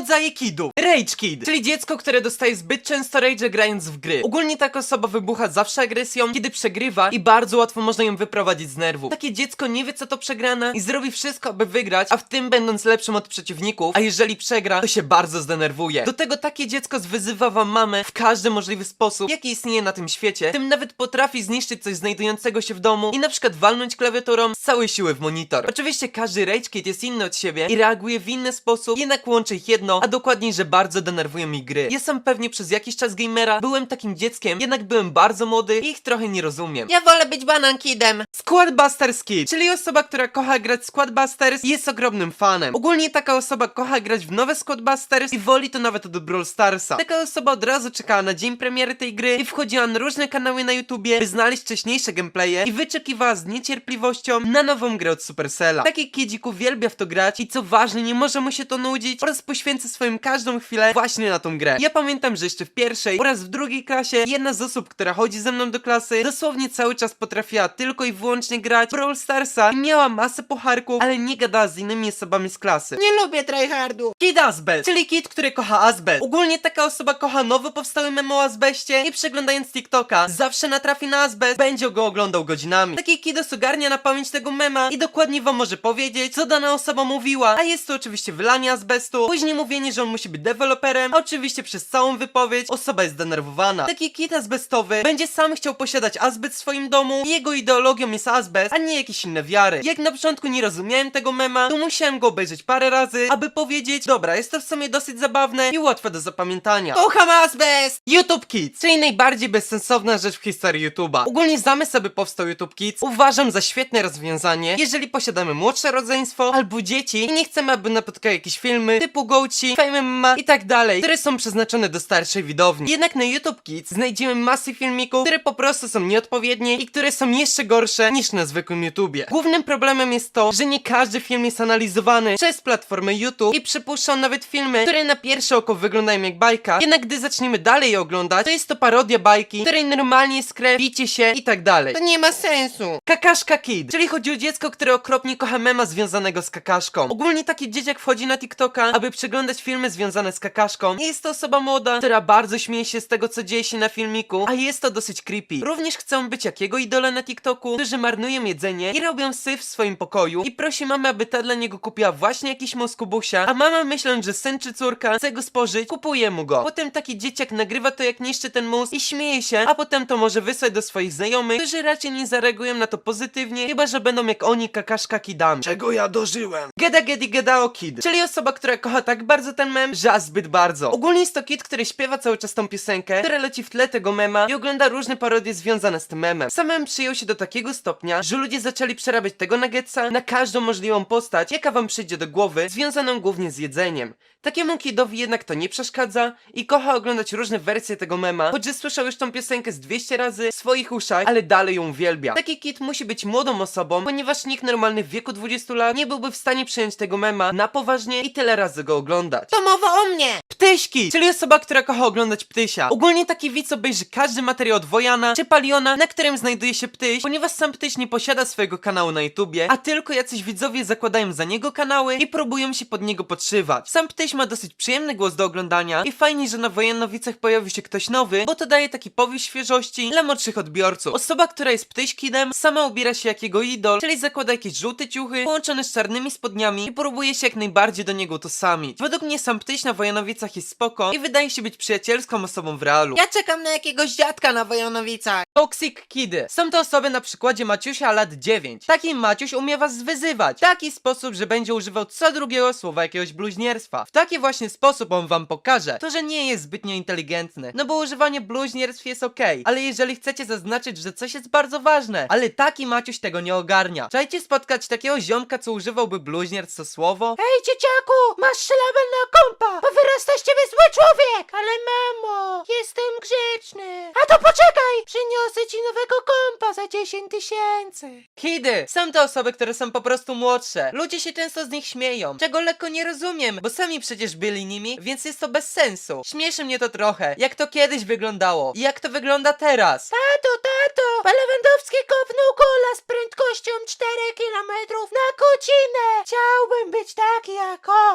rodzaje kidów. Rage Kid, czyli dziecko, które dostaje zbyt często rage grając w gry. Ogólnie taka osoba wybucha zawsze agresją, kiedy przegrywa i bardzo łatwo można ją wyprowadzić z nerwu. Takie dziecko nie wie co to przegrana i zrobi wszystko, aby wygrać, a w tym będąc lepszym od przeciwników, a jeżeli przegra, to się bardzo zdenerwuje. Do tego takie dziecko zwyzywa wam mamę w każdy możliwy sposób, jaki istnieje na tym świecie, tym nawet potrafi zniszczyć coś znajdującego się w domu i na przykład walnąć klawiaturą z całej siły w monitor. Oczywiście każdy rage kid jest inny od siebie i reaguje w inny sposób, jednak łączy ich a dokładniej, że bardzo denerwują mi gry. Jestem pewnie przez jakiś czas gamera, byłem takim dzieckiem, jednak byłem bardzo młody i ich trochę nie rozumiem. Ja wolę być banan kidem. Squadbusters Kid, czyli osoba, która kocha grać w Squadbusters i jest ogromnym fanem. Ogólnie taka osoba kocha grać w nowe Squadbusters i woli to nawet od Brawl Starsa. Taka osoba od razu czekała na dzień premiery tej gry i wchodziła na różne kanały na YouTubie, by znaleźć wcześniejsze gameplaye i wyczekiwała z niecierpliwością na nową grę od Supercella. Taki kidzik uwielbia w to grać i co ważne, nie może mu się to nudzić oraz poświęca swoją każdą chwilę właśnie na tą grę. Ja pamiętam, że jeszcze w pierwszej oraz w drugiej klasie jedna z osób, która chodzi ze mną do klasy, dosłownie cały czas potrafiła tylko i wyłącznie grać w Brawl Starsa i miała masę pocharków, ale nie gadała z innymi osobami z klasy. Nie lubię tryhardu. Kid Asbest, czyli kid, który kocha Asbest. Ogólnie taka osoba kocha nowo powstały memo o Asbeście i przeglądając TikToka zawsze natrafi na Asbest, będzie go oglądał godzinami. Taki kidos ogarnia na pamięć tego mema i dokładnie wam może powiedzieć, co dana osoba mówiła, a jest to oczywiście wylanie Asbestu, później mówienie, że on musi być deweloperem, a oczywiście przez całą wypowiedź osoba jest zdenerwowana. Taki kit azbestowy będzie sam chciał posiadać azbest w swoim domu i jego ideologią jest azbest, a nie jakieś inne wiary. Jak na początku nie rozumiałem tego mema, to musiałem go obejrzeć parę razy, aby powiedzieć, dobra, jest to w sumie dosyć zabawne i łatwe do zapamiętania. Kocham azbest. YouTube Kids, czyli najbardziej bezsensowna rzecz w historii YouTube'a. Ogólnie zamysł, aby powstał YouTube Kids, uważam za świetne rozwiązanie, jeżeli posiadamy młodsze rodzeństwo albo dzieci i nie chcemy, aby napotkały jakieś filmy typu Goci, Fame MMA i tak dalej, które są przeznaczone do starszej widowni. Jednak na YouTube Kids znajdziemy masy filmików, które po prostu są nieodpowiednie i które są jeszcze gorsze niż na zwykłym YouTubie. Głównym problemem jest to, że nie każdy film jest analizowany przez platformę YouTube i przypuszczą nawet filmy, które na pierwsze oko wyglądają jak bajka, jednak gdy zaczniemy dalej je oglądać, to jest to parodia bajki, której normalnie jest krew, bicie się i tak dalej. To nie ma sensu. Kakaszka Kid, czyli chodzi o dziecko, które okropnie kocha mema związanego z kakaszką. Ogólnie taki dzieciak wchodzi na TikToka, aby przeglądać filmy związane z kakaszką. Jest to osoba młoda, która bardzo śmieje się z tego, co dzieje się na filmiku, a jest to dosyć creepy. Również chcą być jak jego idole na TikToku, którzy marnują jedzenie i robią syf w swoim pokoju i prosi mamę, aby ta dla niego kupiła właśnie jakiś mózgubusia, a mama myśląc, że syn czy córka chce go spożyć, kupuje mu go. Potem taki dzieciak nagrywa to, jak niszczy ten mózg i śmieje się, a potem to może wysłać do swoich znajomych, którzy raczej nie zareagują na to pozytywnie, chyba że będą jak oni kakaszka kidami. Czego ja dożyłem? Geda Gedi Gedao Kid, czyli osoba, która kocha tak bardzo ten mem, że aż zbyt bardzo. Ogólnie jest to kid, który śpiewa cały czas tą piosenkę, która leci w tle tego mema i ogląda różne parodie związane z tym memem. Sam mem przyjął się do takiego stopnia, że ludzie zaczęli przerabiać tego nuggetsa na każdą możliwą postać, jaka wam przyjdzie do głowy, związaną głównie z jedzeniem. Takiemu kidowi jednak to nie przeszkadza i kocha oglądać różne wersje tego mema, choć słyszał już tą piosenkę z 200 razy w swoich uszach, ale dalej ją uwielbia. Taki kid musi być młodą osobą, ponieważ nikt normalny w wieku 20 lat nie byłby w stanie przyjąć tego mema na poważnie i tyle razy go oglądać. To mowa o mnie. Ptyśki, czyli osoba, która kocha oglądać ptysia. Ogólnie taki widz obejrzy każdy materiał od Wojana czy Paliona, na którym znajduje się ptyś, ponieważ sam ptyś nie posiada swojego kanału na YouTubie, a tylko jacyś widzowie zakładają za niego kanały i próbują się pod niego podszywać. Sam ptyś ma dosyć przyjemny głos do oglądania i fajnie, że na Wojanowicach pojawił się ktoś nowy, bo to daje taki powiew świeżości dla młodszych odbiorców. Osoba, która jest ptyśkidem, sama ubiera się jak jego idol, czyli zakłada jakieś żółte ciuchy połączone z czarnymi spodniami i próbuje się jak najbardziej do niego utożsamić. Według mnie sam ptyś na Wojanowicach jest spoko i wydaje się być przyjacielską osobą w realu. Ja czekam na jakiegoś dziadka na Wojanowicach. Toxic Kidy. Są to osoby na przykładzie Maciusia lat 9. Taki Maciuś umie was wyzywać. W taki sposób, że będzie używał co drugiego słowa jakiegoś bluźnierstwa. W taki właśnie sposób on wam pokaże to, że nie jest zbytnio inteligentny. No bo używanie bluźnierstw jest okej. Ale jeżeli chcecie zaznaczyć, że coś jest bardzo ważne, ale taki Maciuś tego nie ogarnia. Czajcie spotkać takiego ziomka, co używałby bluźnierstw co słowo? Hej, dzieciaku, masz szlabel na kompa. Powyrasta z ciebie zły człowiek. Ale mamo, jestem grzeczny. A to poczekaj, przyniosę ci nowego kompa za 10 tysięcy. Kidy! Są to osoby, które są po prostu młodsze. Ludzie się często z nich śmieją, czego lekko nie rozumiem, bo sami przecież byli nimi, więc jest to bez sensu. Śmieszy mnie to trochę, jak to kiedyś wyglądało i jak to wygląda teraz. Tato, tato, pan Lewandowski kopnął gola z prędkością 4 km na godzinę. Chciałbym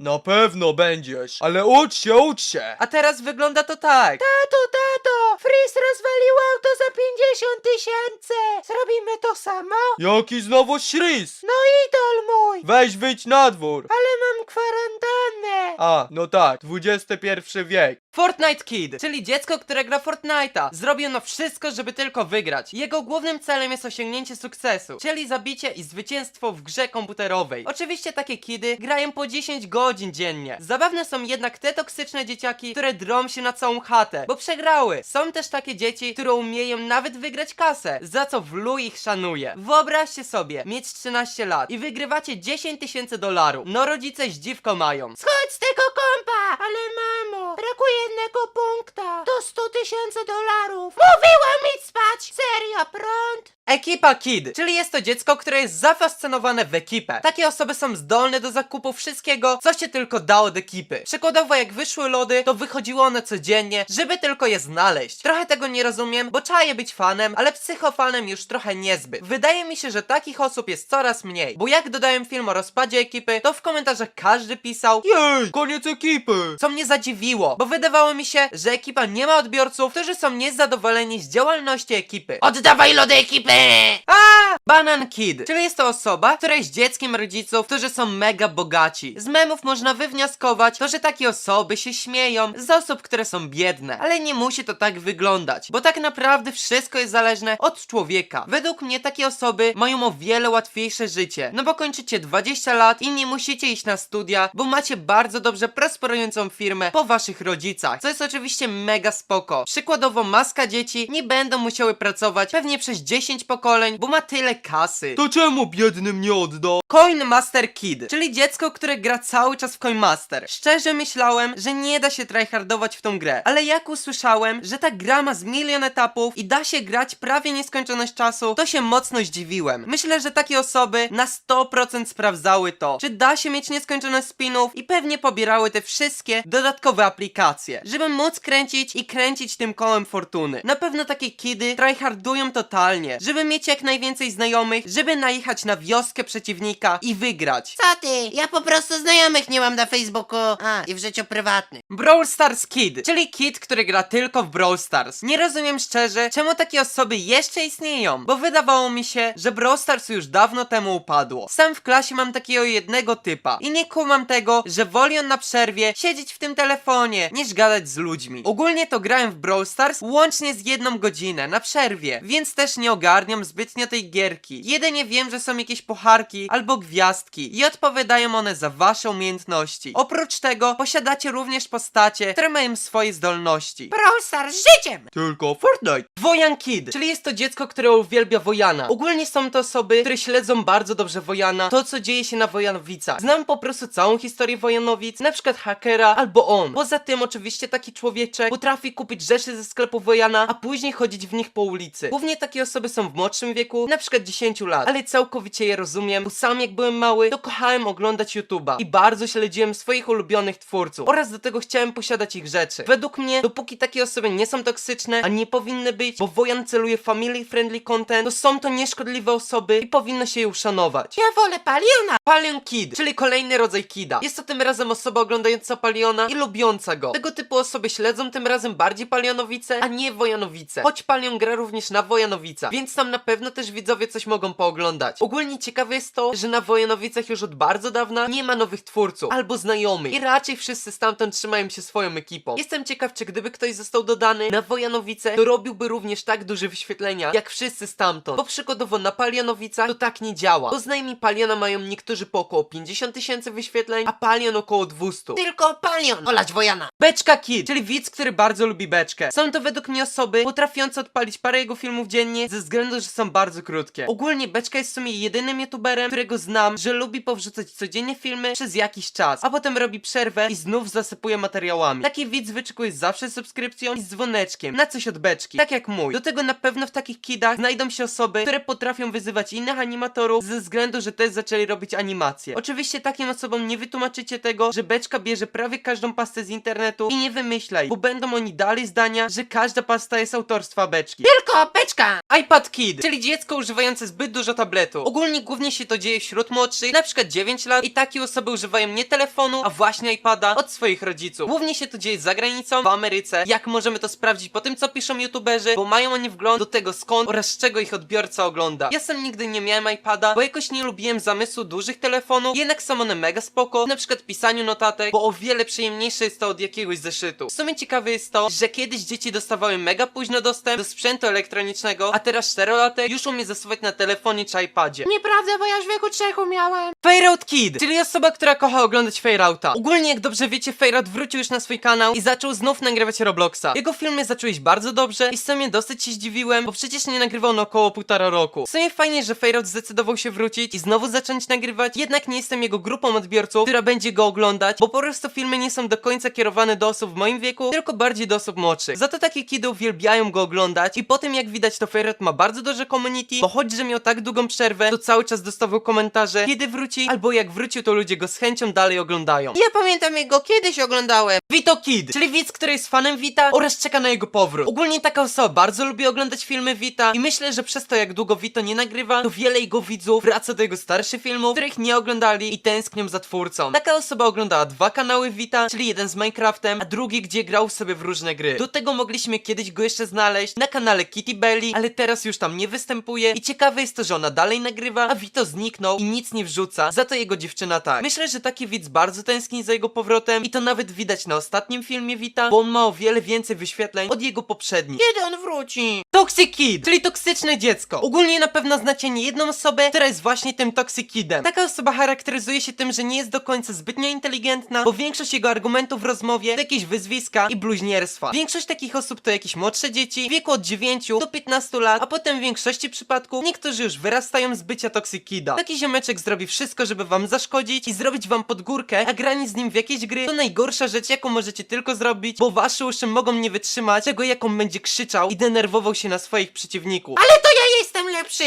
Na pewno, będziesz. Ale ucz się, ucz się. A teraz wygląda to tak. Tato, tato! Freeze rozwalił auto za 50 tysięcy! Zrobimy to samo? Jaki znowu śris? No idol mój! Weź wyjdź na dwór. Ale mam kwarantannę! A, no tak, XXI wiek. Fortnite Kid, czyli dziecko, które gra Fortnite'a. Zrobił no wszystko, żeby tylko wygrać. Jego głównym celem jest osiągnięcie sukcesu, czyli zabicie i zwycięstwo w grze komputerowej. Oczywiście takie kidy grają po 10 godzin dziennie. Zabawne są jednak te toksyczne dzieciaki, które drą się na całą chatę, bo przegrały. Są też takie dzieci, które umieją nawet wygrać kasę, za co Wlu ich szanuje. Wyobraźcie sobie, mieć 13 lat i wygrywacie 10 tysięcy dolarów. No rodzice zdziwko mają. Schodź z tego kompa! Jednego punkta. To 100 tysięcy dolarów. Mówiłam idź spać! Serio, prąd? Ekipa Kid, czyli jest to dziecko, które jest zafascynowane w ekipę. Takie osoby są zdolne do zakupu wszystkiego, co się tylko da od ekipy. Przykładowo jak wyszły lody, to wychodziły one codziennie, żeby tylko je znaleźć. Trochę tego nie rozumiem, bo czaję być fanem, ale psychofanem już trochę niezbyt. Wydaje mi się, że takich osób jest coraz mniej, bo jak dodałem film o rozpadzie ekipy, to w komentarzach każdy pisał Jej, koniec ekipy. co mnie zadziwiło, bo wydawało mi się, że ekipa nie ma odbiorców, którzy są niezadowoleni z działalności ekipy. Oddawaj lody ekipy! A! Banan Kid, czyli jest to osoba, która jest dzieckiem rodziców, którzy są mega bogaci. Z memów można wywnioskować to, że takie osoby się śmieją z osób, które są biedne. Ale nie musi to tak wyglądać, bo tak naprawdę wszystko jest zależne od człowieka. Według mnie takie osoby mają o wiele łatwiejsze życie, no bo kończycie 20 lat i nie musicie iść na studia, bo macie bardzo dobrze prosperującą firmę po waszych rodzicach, co jest oczywiście mega spoko. Przykładowo maska dzieci nie będą musiały pracować pewnie przez 10 pokoleń, bo ma tyle kasy. To czemu biednym nie odda? Coin Master Kid, czyli dziecko, które gra cały czas w Coin Master. Szczerze myślałem, że nie da się tryhardować w tą grę, ale jak usłyszałem, że ta gra ma z milion etapów i da się grać prawie nieskończoność czasu, to się mocno zdziwiłem. Myślę, że takie osoby na 100% sprawdzały to, czy da się mieć nieskończoność spinów i pewnie pobierały te wszystkie dodatkowe aplikacje, żeby móc kręcić i kręcić tym kołem fortuny. Na pewno takie kidy tryhardują totalnie, żeby mieć jak najwięcej znajomych, żeby najechać na wioskę przeciwnika i wygrać. Co ty? Ja po prostu znajomych nie mam na Facebooku. A, i w życiu prywatnym. Brawl Stars Kid, czyli kid, który gra tylko w Brawl Stars. Nie rozumiem szczerze, czemu takie osoby jeszcze istnieją, bo wydawało mi się, że Brawl Stars już dawno temu upadło. Sam w klasie mam takiego jednego typa i nie kumam tego, że woli on na przerwie siedzieć w tym telefonie, niż gadać z ludźmi. Ogólnie to grałem w Brawl Stars łącznie z jedną godzinę na przerwie, więc też nie ogarniam zbytnio tej gierki. Jedynie wiem, że są jakieś pocharki albo gwiazdki i odpowiadają one za wasze umiejętności. Oprócz tego posiadacie również postacie, które mają swoje zdolności. Brawl Stars życiem! Tylko Fortnite. Wojan Kid, czyli jest to dziecko, które uwielbia Wojana. Ogólnie są to osoby, które śledzą bardzo dobrze Wojana, to co dzieje się na Wojanowicach. Znam po prostu całą historię Wojanowic, na przykład hakera albo on. Poza tym oczywiście taki człowieczek potrafi kupić rzeczy ze sklepu Wojana, a później chodzić w nich po ulicy. Głównie takie osoby są w młodszym wieku, na przykład 10 lat, ale całkowicie je rozumiem, bo sam jak byłem mały, to kochałem oglądać YouTube'a i bardzo śledziłem swoich ulubionych twórców oraz do tego chciałem posiadać ich rzeczy. Według mnie, dopóki takie osoby nie są toksyczne, a nie powinny być, bo Wojan celuje family friendly content, to są to nieszkodliwe osoby i powinno się je uszanować. Ja wolę Paliona! Palion Kid, czyli kolejny rodzaj Kida. Jest to tym razem osoba oglądająca Paliona i lubiąca go. Tego typu osoby śledzą tym razem bardziej Palionowice, a nie Wojanowice. Choć Palion gra również na Wojanowicach, więc tam na pewno też widzowie coś mogą pooglądać. Ogólnie ciekawe jest to, że na Wojanowicach już od bardzo dawna nie ma nowych twórców albo znajomych i raczej wszyscy stamtąd trzymają się swoją ekipą. Jestem ciekaw, czy gdyby ktoś został dodany na Wojanowice, to robiłby również tak duże wyświetlenia, jak wszyscy stamtąd. Bo przykładowo na Palionowicach to tak nie działa. Bo znajmi Paliona mają niektórzy po około 50 tysięcy wyświetleń, a Palion około 200. Tylko Palion! Olać Wojana! Beczka Kid, czyli widz, który bardzo lubi beczkę. Są to według mnie osoby potrafiące odpalić parę jego filmów dziennie ze względu, że są bardzo krótkie. Ogólnie Beczka jest w sumie jedynym youtuberem, którego znam, że lubi powrzucać codziennie filmy przez jakiś czas, a potem robi przerwę i znów zasypuje materiałami. Taki widz wyczekuje zawsze subskrypcją i dzwoneczkiem na coś od Beczki, tak jak mój. Do tego na pewno w takich kidach znajdą się osoby, które potrafią wyzywać innych animatorów ze względu, że też zaczęli robić animacje. Oczywiście takim osobom nie wytłumaczycie tego, że Beczka bierze prawie każdą pastę z internetu i nie wymyślaj, bo będą oni dali zdania, że każda pasta jest autorstwa Beczki. Tylko Beczka! iPad Kid, czyli dziecko używające zbyt dużo tabletu. Ogólnie głównie się to dzieje wśród młodszych, na przykład 9 lat i takie osoby używają nie telefonu, a właśnie iPada od swoich rodziców. Głównie się to dzieje za granicą, w Ameryce. Jak możemy to sprawdzić po tym, co piszą youtuberzy, bo mają oni wgląd do tego skąd oraz czego ich odbiorca ogląda. Ja sam nigdy nie miałem iPada, bo jakoś nie lubiłem zamysłu dużych telefonów, jednak są one mega spoko, na przykład pisaniu notatek, bo o wiele przyjemniejsze jest to od jakiegoś zeszytu. W sumie ciekawe jest to, że kiedyś dzieci dostawały mega późno dostęp do sprzętu elektronicznego, a teraz 4 już umie zasuwać na telefonie czy iPadzie. Nieprawda, bo ja już w wieku trzech umiałem. Fairout Kid, czyli osoba, która kocha oglądać Fairouta. Ogólnie, jak dobrze wiecie, Fairout wrócił już na swój kanał i zaczął znów nagrywać Robloxa. Jego filmy zaczęły iść bardzo dobrze i w sumie dosyć się zdziwiłem, bo przecież nie nagrywał na około półtora roku. W sumie fajnie, że Fairout zdecydował się wrócić i znowu zacząć nagrywać, jednak nie jestem jego grupą odbiorców, która będzie go oglądać, bo po prostu filmy nie są do końca kierowane do osób w moim wieku, tylko bardziej do osób młodszych. Za to takie kidy uwielbiają go oglądać i po tym jak widać to Fairout ma bardzo duże community, bo choć, że miał tak długą przerwę, to cały czas dostawał komentarze, kiedy wróci, albo jak wrócił, to ludzie go z chęcią dalej oglądają. Ja pamiętam jego kiedyś oglądałem. Vito Kid, czyli widz, który jest fanem Vita oraz czeka na jego powrót. Ogólnie taka osoba bardzo lubi oglądać filmy Vita i myślę, że przez to jak długo Vito nie nagrywa, to wiele jego widzów wraca do jego starszych filmów, których nie oglądali i tęsknią za twórcą. Taka osoba oglądała dwa kanały Vita, czyli jeden z Minecraftem, a drugi, gdzie grał sobie w różne gry. Do tego mogliśmy kiedyś go jeszcze znaleźć na kanale Kitty Belly, ale teraz już tam nie występuje i ciekawe jest to, że ona dalej nagrywa, a Vito zniknął i nic nie wrzuca, za to jego dziewczyna tak. Myślę, że taki widz bardzo tęskni za jego powrotem i to nawet widać na ostatnim filmie Vita, bo on ma o wiele więcej wyświetleń od jego poprzednich. Kiedy on wróci? Toxic Kid, czyli toksyczne dziecko. Ogólnie na pewno znacie nie jedną osobę, która jest właśnie tym Toxic Kidem. Taka osoba charakteryzuje się tym, że nie jest do końca zbytnio inteligentna, bo większość jego argumentów w rozmowie to jakieś wyzwiska i bluźnierstwa. Większość takich osób to jakieś młodsze dzieci, w wieku od 9 do 15 lat, a potem w większości przypadków niektórzy już wyrastają z bycia Toxic Kida. Taki ziomeczek zrobi wszystko, żeby wam zaszkodzić i zrobić wam podgórkę, a granie z nim w jakieś gry to najgorsza rzecz, jaką możecie tylko zrobić, bo wasze uszy mogą nie wytrzymać tego, jak on będzie krzyczał i denerwował się na swoich przeciwników. Ale to ja jestem lepszy.